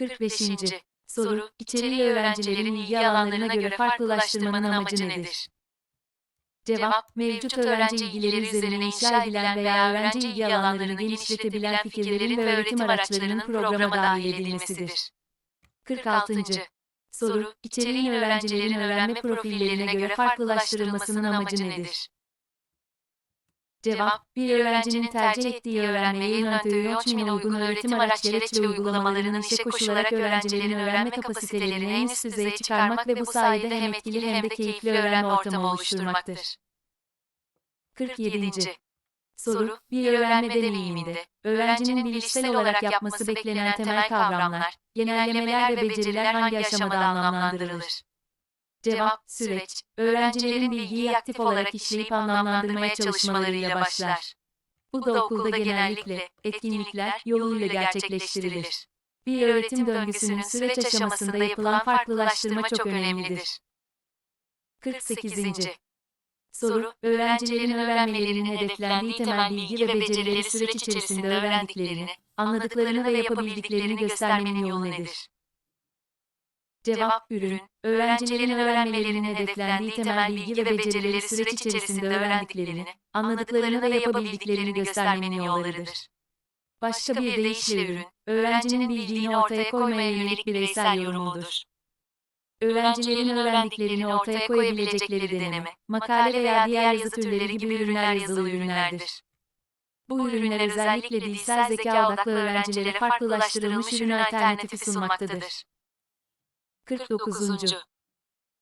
45. Soru, içeriği öğrencilerin ilgi alanlarına göre farklılaştırmanın amacı nedir? Cevap, mevcut öğrenci ilgileri üzerine inşa edilen veya öğrenci ilgi alanlarını genişletebilen fikirlerin ve öğretim araçlarının programa dahil edilmesidir. 46. Soru, içeriğin öğrencilerin öğrenme profillerine göre farklılaştırılmasının amacı nedir? Cevap, bir öğrencinin tercih ettiği öğrenmeye yöneltiği uygun öğretim araçları ve uygulamalarının işe koşularak öğrencilerin öğrenme kapasitelerini en üst düzeye çıkarmak ve bu sayede hem etkili hem de keyifli öğrenme ortamı oluşturmaktır. 47. Soru, bir öğrenme deneyiminde, öğrencinin bilişsel olarak yapması beklenen temel kavramlar, genellemeler ve beceriler hangi aşamada anlamlandırılır? Cevap, süreç, öğrencilerin bilgiyi aktif olarak işleyip anlamlandırmaya çalışmalarıyla başlar. Bu da okulda genellikle, etkinlikler yoluyla gerçekleştirilir. Bir öğretim döngüsünün süreç aşamasında yapılan farklılaştırma çok önemlidir. 48. Soru, öğrencilerin öğrenmelerinin hedeflendiği temel bilgi ve becerileri süreç içerisinde öğrendiklerini, anladıklarını ve yapabildiklerini göstermenin yolu nedir? Cevap, ürün, öğrencilerin öğrenmelerinin hedeflendiği temel bilgi ve becerileri süreç içerisinde öğrendiklerini, anladıklarını ve yapabildiklerini göstermenin yollarıdır. Başka bir deyişle ürün, öğrencinin bildiğini ortaya koymaya yönelik bireysel yorumudur. Öğrencilerin öğrendiklerini ortaya koyabilecekleri deneme, makale veya diğer yazı türleri gibi ürünler yazılı ürünlerdir. Bu ürünler özellikle dilsel zeka odaklı öğrencilere farklılaştırılmış ürün alternatifi sunmaktadır. 49.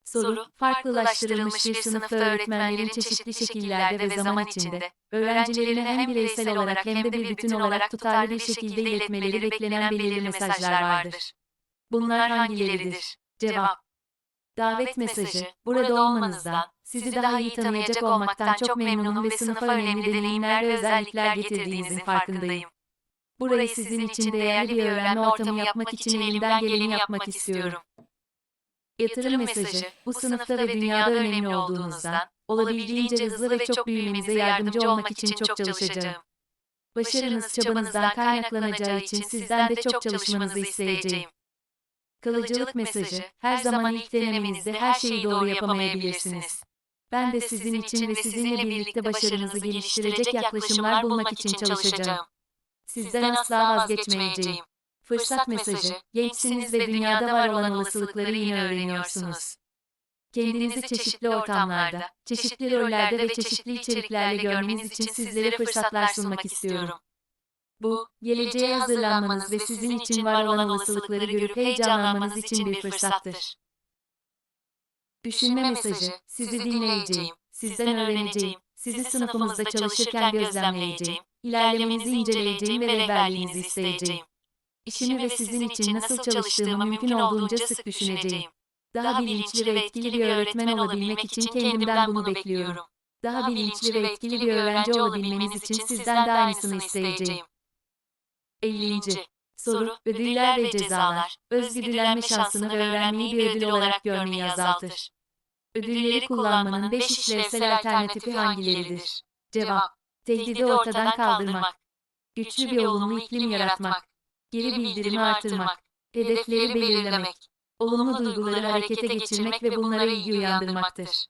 Soru, farklılaştırılmış bir sınıfta öğretmenlerin çeşitli şekillerde ve zaman içinde, öğrencilerine hem bireysel olarak hem de bir bütün olarak tutarlı bir şekilde iletmeleri beklenen belirli mesajlar vardır. Bunlar hangileridir? Cevap. Davet mesajı, burada olmanızdan, sizi daha iyi tanıyacak olmaktan çok memnunum ve sınıfa önemli deneyimler ve özellikler getirdiğinizin farkındayım. Burayı sizin için değerli bir öğrenme ortamı yapmak için elimden geleni yapmak istiyorum. Yatırım mesajı, bu sınıfta ve dünyada önemli olduğunuzdan, olabildiğince hızlı ve çok büyümenize yardımcı olmak için çok çalışacağım. Başarınız çabanızdan kaynaklanacağı için sizden de çok çalışmanızı isteyeceğim. Kalıcılık mesajı, her zaman ilk denemenizde her şeyi doğru yapamayabilirsiniz. Ben de sizin için ve sizinle birlikte başarınızı geliştirecek yaklaşımlar bulmak için çalışacağım. Sizden asla vazgeçmeyeceğim. Fırsat mesajı, gençsiniz ve dünyada var olan olasılıkları yine öğreniyorsunuz. Kendinizi çeşitli ortamlarda, çeşitli rollerde ve çeşitli içeriklerle görmeniz için sizlere fırsatlar sunmak istiyorum. Bu, geleceğe hazırlanmanız ve sizin için var olan olasılıkları görüp heyecanlanmanız için bir fırsattır. Düşünme mesajı, sizi dinleyeceğim, sizden öğreneceğim, sizi sınıfımızda çalışırken gözlemleyeceğim, ilerlemenizi inceleyeceğim ve rehberliğinizi isteyeceğim. İşimi ve sizin için nasıl çalıştığımı mümkün olduğunca sık düşüneceğim. Daha bilinçli ve etkili bir öğretmen olabilmek için kendimden bunu bekliyorum. Daha bilinçli ve etkili bir öğrenci olabilmeniz için sizden de aynısını isteyeceğim. 50. Soru, ödüller ve cezalar, özgürlenme şansını ve öğrenmeyi bir ödül olarak görmeyi azaltır. Ödülleri kullanmanın 5 işlevsel alternatifi hangileridir? Cevap, tehdidi ortadan kaldırmak, güçlü bir olumlu iklim yaratmak, geri bildirimi artırmak, hedefleri belirlemek, olumlu duyguları harekete geçirmek ve bunlara ilgi uyandırmaktır.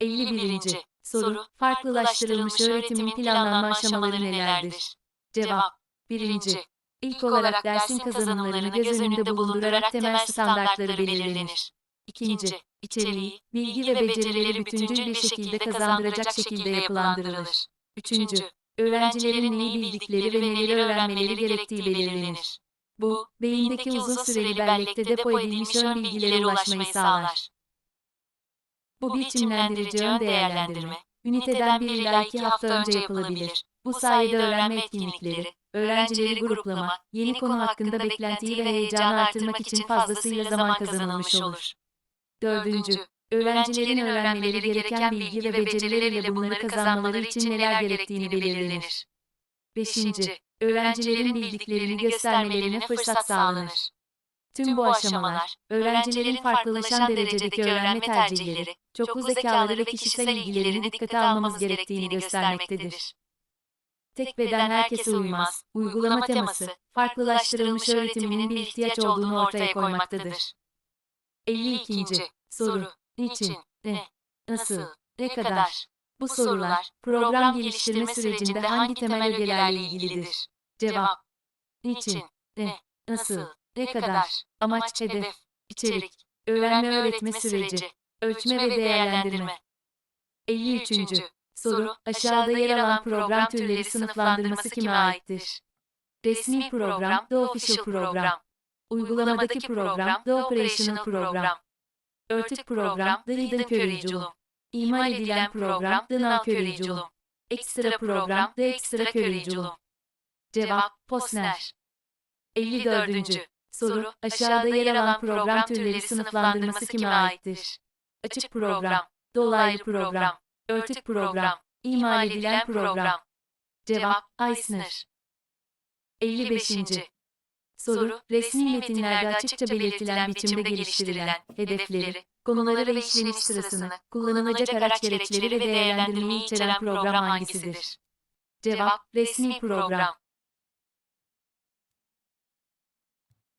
51. Soru, farklılaştırılmış öğretimin planlanma aşamaları nelerdir? Cevap, 1. İlk olarak dersin kazanımlarını göz önünde bulundurarak temel standartları belirlenir. 2. İçeriği, bilgi ve becerileri bütüncül bir şekilde kazandıracak şekilde yapılandırılır. 3. Öğrencilerin neyi bildikleri ve neleri öğrenmeleri gerektiği belirlenir. Bu, beyindeki uzun süreli bellekte depo edilmiş ön bilgilere ulaşmayı sağlar. Bu biçimlendirici ön değerlendirme, üniteden bir ila iki hafta önce yapılabilir. Bu sayede öğrenme etkinlikleri, öğrencileri gruplama, yeni konu hakkında beklentiyi ve heyecanı artırmak için fazlasıyla zaman kazanılmış olur. Dördüncü, öğrencilerin öğrenmeleri gereken bilgi ve beceriler ile bunları kazanmaları için neler gerektiğini belirlenir. Beşinci, öğrencilerin bildiklerini göstermelerine fırsat sağlanır. Tüm bu aşamalar, öğrencilerin farklılaşan derecedeki öğrenme tercihleri, çoklu zekaları ve kişisel ilgilerini dikkate almamız gerektiğini göstermektedir. Tek beden herkese uymaz. Uygulama teması, farklılaştırılmış öğretiminin bir ihtiyaç olduğunu ortaya koymaktadır. 52. Soru. Niçin? Ne? Nasıl? Ne kadar? Bu sorular, program geliştirme sürecinde hangi temel ögelerle ilgilidir? Cevap. Niçin? Ne? Nasıl? Ne kadar? Amaç, hedef, içerik, öğrenme öğretme süreci, ölçme ve değerlendirme. 53. Soru, aşağıda yer alan program türleri sınıflandırması kime aittir? Resmi program, The Official Program. Uygulamadaki program, The Operational Program. Örtük program, The Hidden Curriculum. İmal edilen program, The Now Curriculum. Ekstra program, The Extra Curriculum. Cevap, Posner. 54. Soru, aşağıda yer alan program türleri sınıflandırması kime aittir? Açık program, dolaylı program, örtük program, imal edilen program. Cevap, Eisner. 55. Soru, resmi metinlerde açıkça belirtilen biçimde geliştirilen hedefleri, konuları ve işleniş sırasını, kullanılacak araç gereçleri ve değerlendirmeyi içeren program hangisidir? Cevap, resmi program.